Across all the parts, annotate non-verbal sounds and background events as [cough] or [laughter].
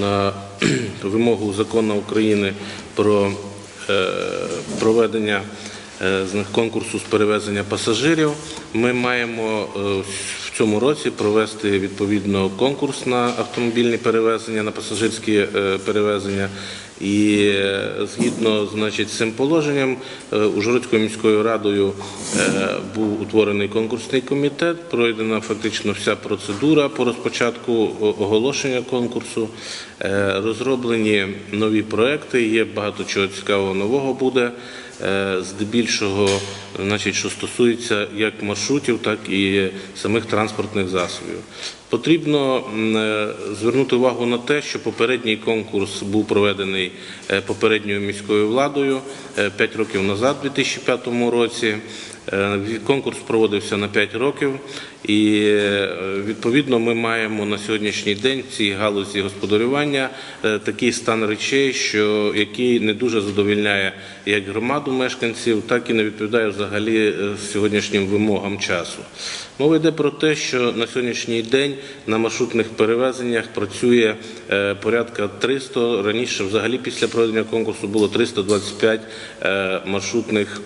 на [clears throat] вимогу закону України про е, проведення е, конкурсу з перевезення пасажирів. Ми маємо е, в цьому році провести відповідно конкурс на автомобільні перевезення, на пасажирські перевезення. І згідно значить, з цим положенням е, Ужгородською міською радою е, був утворений конкурсний комітет, пройдена фактично вся процедура по розпочатку оголошення конкурсу, Е, розроблені нові проекти, є багато чого цікавого нового буде. Е, Здебільшого, значить, що стосується як маршрутів, так і самих транспортних засобів. Потрібно е, звернути увагу на те, що попередній конкурс був проведений е, попередньою міською владою 5 років назад, у 2005 році. Е, Конкурс проводився на 5 років, і е, відповідно ми маємо на сьогоднішній день в цій галузі господарювання е, такий стан речей, що який не дуже задовільняє як громаду мешканців, так і не відповідає взагалі сьогоднішнім вимогам часу. Мова йде про те, що на сьогоднішній день на маршрутних перевезеннях працює порядка 300, раніше взагалі після проведення конкурсу було 325 е, маршрутних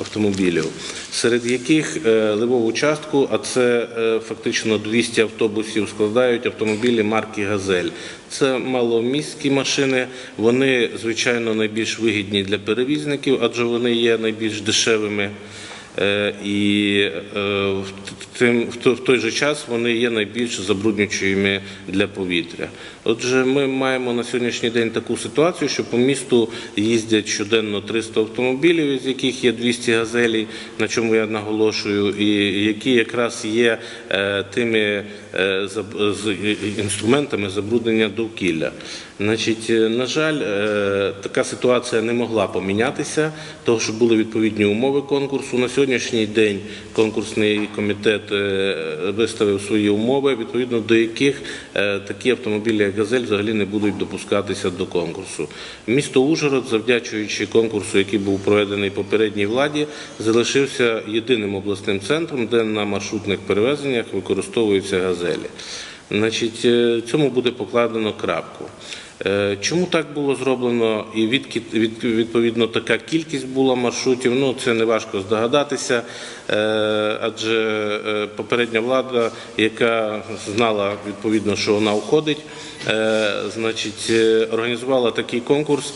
автомобілів, серед яких е, левову частку, а це е, фактично 200 автобусів, складають автомобілі марки Газель. Це маломіські машини. Вони звичайно найбільш вигідні для перевізників, адже вони є найбільш дешевими. Е, І е, в той- же час вони є найбільш забруднюючими для повітря. Отже, ми маємо на сьогоднішній день таку ситуацію, що по місту їздять щоденно 300 автомобілів, із яких є 200 газелей, на чому я наголошую, і які якраз є е, тими з інструментами забруднення довкілля. Значить, на жаль, така ситуація не могла помінятися, тому що були відповідні умови конкурсу. На сьогоднішній день конкурсний комітет е, виставив свої умови, відповідно до яких е, такі автомобілі, як газель, взагалі не будуть допускатися до конкурсу. Місто Ужгород, завдячуючи конкурсу, який був проведений попередній владі, залишився єдиним обласним центром, де на маршрутних перевезеннях використовуються газелі. Значить, е, цьому буде покладено крапку. Е, Чому так було зроблено і відповідно така кількість була маршрутів? Ну це не важко здогадатися, е, адже е, попередня влада, яка знала відповідно, що вона уходить, значить, організувала такий конкурс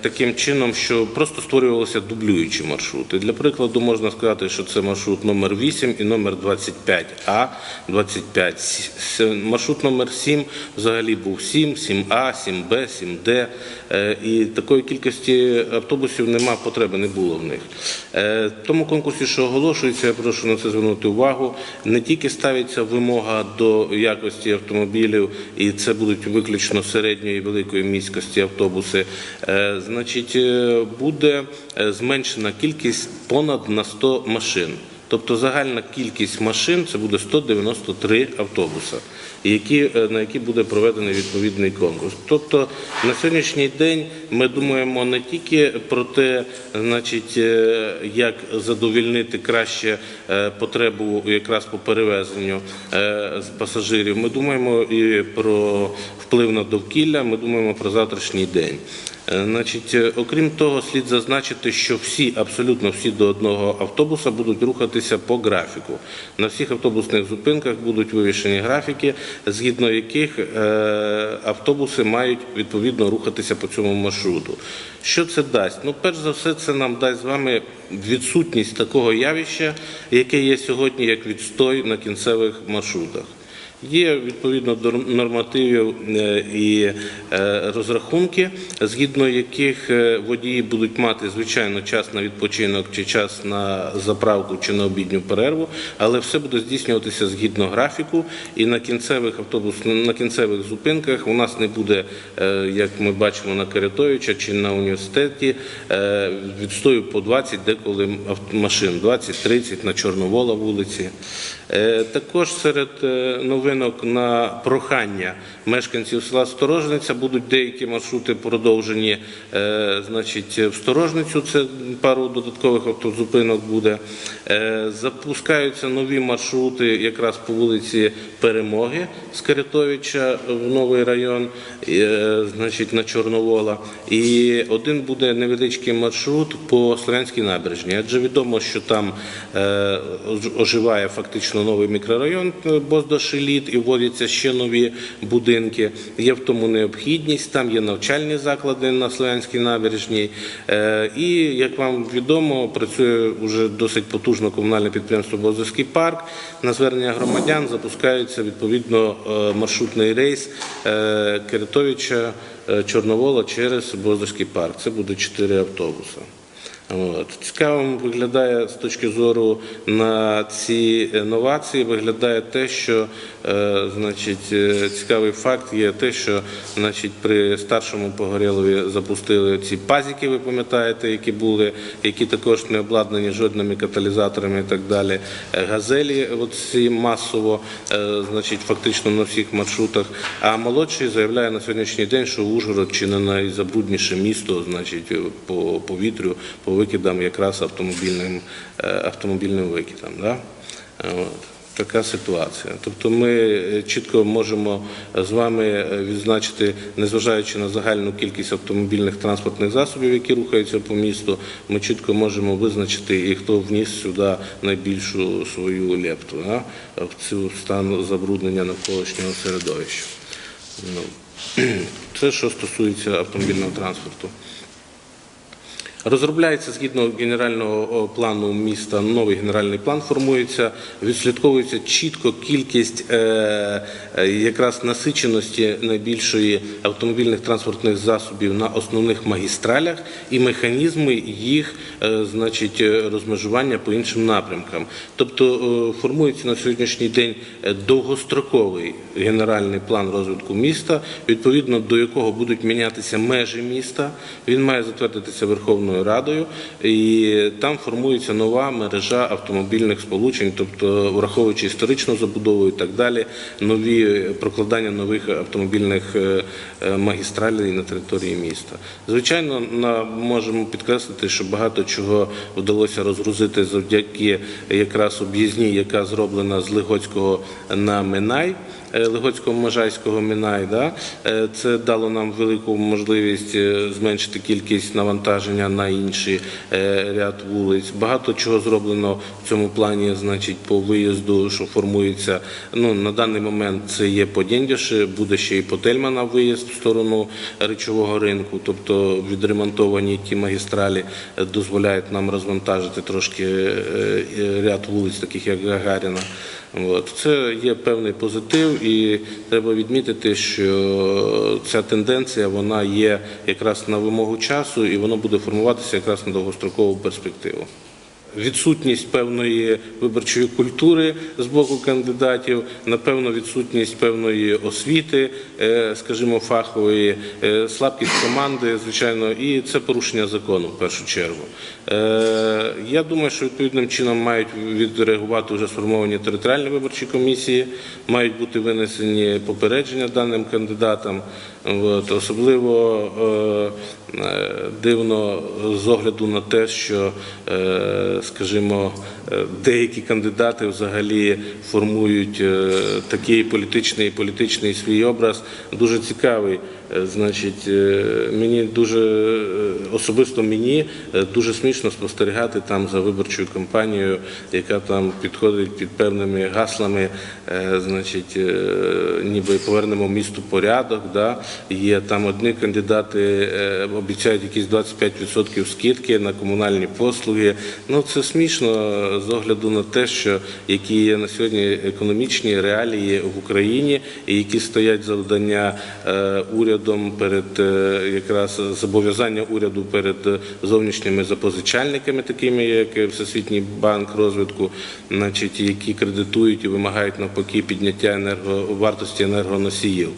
таким чином, що просто створювалися дублюючі маршрути. Для прикладу можна сказати, що це маршрут номер 8 і номер 25А, 25. С- с- Маршрут номер 7 взагалі був 7, 7А, 7Б, 7Д. е, І такої кількості автобусів нема потреби, не було в них. Е, В тому конкурсі, що оголошується, я прошу на це звернути увагу. Не тільки ставиться вимога до якості автомобілів, і це будуть виключно середньої і великої міськості автобуси. Е, Значить, буде зменшена кількість понад на 100 машин. Тобто загальна кількість машин це буде 193 автобуса, які, е, на які буде проведений відповідний конкурс. Тобто на сьогоднішній день ми думаємо не тільки про те, значить, е, як задовільнити краще е, потребу якраз по перевезенню пасажирів. Ми думаємо і про вплив на довкілля, ми думаємо про завтрашній день. Е, Значить, е, окрім того, слід зазначити, що всі, абсолютно всі до одного автобуса будуть рухатися по графіку. На всіх автобусних зупинках будуть вивішені графіки, згідно яких е, автобуси мають відповідно рухатися по цьому маршруту. Що це дасть? Ну, перш за все, це нам дасть з вами відсутність такого явища, яке є сьогодні як відстой на кінцевих маршрутах. Є відповідно до нормативів е, і е, розрахунки, згідно яких е, водії будуть мати звичайно час на відпочинок чи час на заправку чи на обідню перерву, але все буде здійснюватися згідно графіку. І на кінцевих автобус на кінцевих зупинках у нас не буде, як ми бачимо на Карятовича чи на університеті, відстою по 20 деколи машин, 20-30 на Чорновола вулиці. Також серед нових Новинок на прохання мешканців села Сторожниця будуть деякі маршрути продовжені. е, Значить, в Сторожницю це пару додаткових автозупинок буде. Е, Запускаються нові маршрути якраз по вулиці Перемоги з Карятовича в новий район, е, значить на Чорновола. І один буде невеличкий маршрут по Слов'янській набережній. Адже відомо, що там оживає фактично новий мікрорайон е, Боздашеліт і вводяться ще нові будинки. Є в тому необхідність. Там є навчальні заклади на Слов'янській набережній. Е, І як вам відомо, працює вже досить потужно комунальне підприємство Боздашський парк. На звернення громадян запускається відповідно е, маршрутний рейс е, Киритовича е, Чорновола через Боздашський парк. Це буде чотири автобуси. От. Цікавим виглядає з точки зору на ці новації, виглядає те, що е, значить, е, цікавий факт є те, що значить, при старшому Погорєлові запустили ці пазики, ви пам'ятаєте, які були, які також не обладнані жодними каталізаторами і так далі. Е, Газелі от ці масово, е, значить, фактично на всіх маршрутах. А молодший заявляє на сьогоднішній день, що Ужгород чи не найзабрудніше місто, значить, по повітрю, по викидам якраз автомобільним, е, автомобільним викидам. Да? От. Така ситуація. Тобто ми е, чітко можемо з вами е, відзначити, незважаючи на загальну кількість автомобільних транспортних засобів, які рухаються по місту, ми чітко можемо визначити і хто вніс сюди найбільшу свою лепту да? в цю стан забруднення навколишнього середовища. Ну, [clears throat] це що стосується автомобільного транспорту. Розробляється згідно генерального плану міста новий генеральний план формується, відслідковується чітко кількість е, е, якраз насиченості найбільшої автомобільних транспортних засобів на основних магістралях і механізми їх е, розмежування по іншим напрямкам. Тобто формується на сьогоднішній день довгостроковий генеральний план розвитку міста, відповідно до якого будуть мінятися межі міста. Він має затвердитися Верховною Радою, і там формується нова мережа автомобільних сполучень, тобто враховуючи історичну забудову і так далі, нові прокладання нових автомобільних е, е, магістралей на території міста. Звичайно, на можемо підкреслити, що багато чого вдалося розгрузити завдяки якраз об'їзній, яка зроблена з Лигоцького на Минай. Е, Лигоцького-Можайського Мінай, да? Е, це дало нам велику можливість е, зменшити кількість навантаження на інший ряд вулиць. Багато чого зроблено в цьому плані, значить, по виїзду, що формується. Ну, на даний момент це є по Дєндяші, буде ще і по Тельмана виїзд в сторону речового ринку, тобто відремонтовані ті магістралі дозволяють нам розвантажити трошки ряд вулиць, таких як Гагаріна. Це є певний позитив, і треба відмітити, що ця тенденція вона є якраз на вимогу часу, і воно буде формуватися якраз на довгострокову перспективу. Відсутність певної виборчої культури з боку кандидатів, напевно, відсутність певної освіти, е, скажімо, фахової, е, слабкість команди, звичайно, і це порушення закону в першу чергу. Е, Я думаю, що відповідним чином мають відреагувати вже сформовані територіальні виборчі комісії, мають бути винесені попередження даним кандидатам. Особливо дивно з огляду на те, що, е, скажімо, е, деякі кандидати взагалі формують е, такий політичний політичний свій образ. Дуже цікавий. Е, Значить, е, мені дуже е, особисто мені дуже смішно спостерігати там за виборчою кампанією, яка там підходить під певними гаслами, значить, ніби повернемо місту порядок. Да? Є там одні кандидати обіцяють якісь 25% скидки на комунальні послуги. Ну це смішно з огляду на те, що які є на сьогодні економічні реалії в Україні, і які стоять завдання е, урядом перед е, якраз зобов'язання уряду перед е, зовнішніми запозичальниками, такими як Всесвітній банк розвитку, значить, які кредитують і вимагають навпаки підняття енерго вартості енергоносіїв.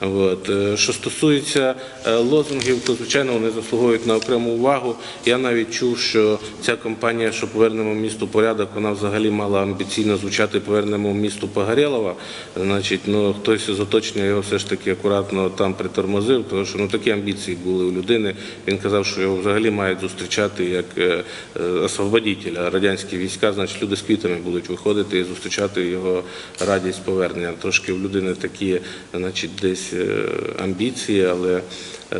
От. Е, Що стосується лозунгів, то звичайно вони заслуговують на окрему увагу. Я навіть чув, що ця компанія що повернемо місту порядок, вона взагалі мала амбіційно звучати повернемо місту Погорєлова. Значить, ну хтось з оточення його все ж таки акуратно там притормозив, тому що ну такі амбіції були у людини. Він казав, що його взагалі мають зустрічати як е, е, освободителя. Радянські війська, значить, люди з квітами будуть виходити і зустрічати його радість повернення. Трошки в людини такі, значить, десь е, амбіції, але.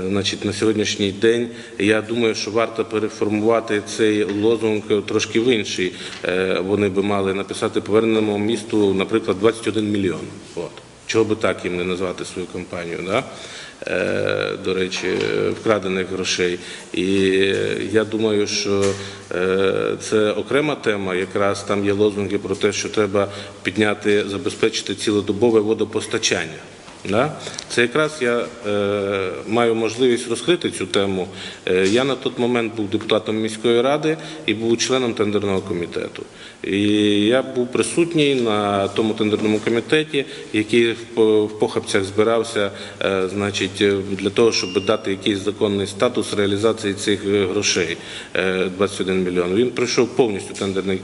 Значить, на сьогоднішній день я думаю, що варто переформувати цей лозунг трошки в інший. Вони би мали написати повернемо місту, наприклад, 21 мільйон. От. Чого би так їм не назвати свою компанію, да? Е, до речі, вкрадених грошей. І е, я думаю, що е, це окрема тема. Якраз там є лозунги про те, що треба підняти, забезпечити цілодобове водопостачання. Да? Це якраз я е, маю можливість розкрити цю тему. Е, я на той момент був депутатом міської ради і був членом тендерного комітету. І я був присутній на тому тендерному комітеті, який в по- в похабцях збирався, е, значить, е, для того, щоб дати якийсь законний статус реалізації цих е, грошей е, 21 мільйон. Він пройшов повністю тендерний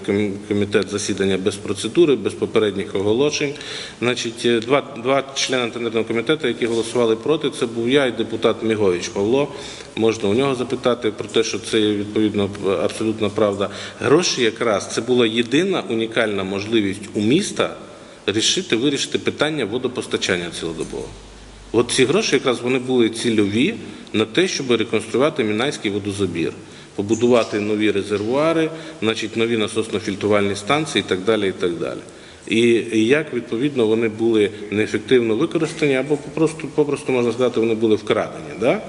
комітет засідання без процедури, без попередніх оголошень. Значить, е, два, два члени тендерного комітету, які голосували проти, це був я і депутат Мігович Павло. Можна у нього запитати про те, що це відповідно абсолютна правда. Гроші якраз це була єдина унікальна можливість у міста рішити, вирішити питання водопостачання цілодобово. От ці гроші якраз вони були цільові на те, щоб реконструювати Мінайський водозабір, побудувати нові резервуари, значить, нові насосно-фільтрувальні станції і так далі. І так далі. І як відповідно вони були неефективно використані, або попросту, попросту можна сказати, вони були вкрадені. Да?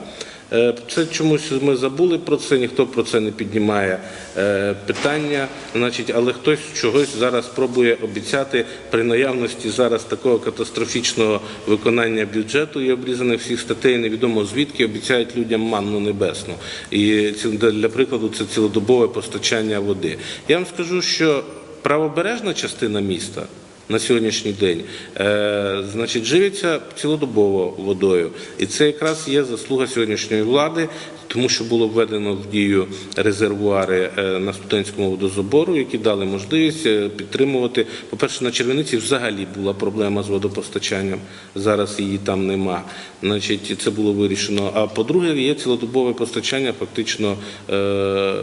Е, Це чомусь ми забули про це, ніхто про це не піднімає е, питання. Значить, але хтось чогось зараз пробує обіцяти при наявності зараз такого катастрофічного виконання бюджету і обрізаних всіх статей, невідомо звідки обіцяють людям манну небесну. І для прикладу це цілодобове постачання води. Я вам скажу, що правобережна частина міста на сьогоднішній день, е, значить, живиться цілодобово водою. І це якраз є заслуга сьогоднішньої влади, тому що було введено в дію резервуари е, на студентському водозабору, які дали можливість е, підтримувати. По-перше, на Червениці взагалі була проблема з водопостачанням. Зараз її там нема. Значить, це було вирішено. А по-друге, є цілодобове постачання фактично, е,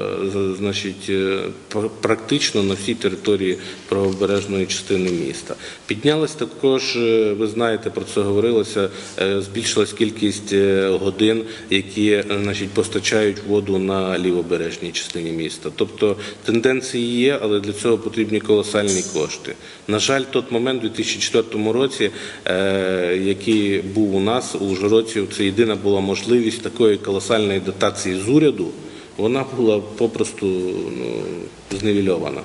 значить, практично на всій території правобережної частини міста. Піднялась також, ви знаєте, про це говорилося, збільшилась кількість годин, які значить, постачають воду на лівобережній частині міста. Тобто тенденції є, але для цього потрібні колосальні кошти. На жаль, той момент у 2004 році, е, який був у нас у Ужгородців, це єдина була можливість такої колосальної дотації з уряду. Вона була попросту ну, зневільована.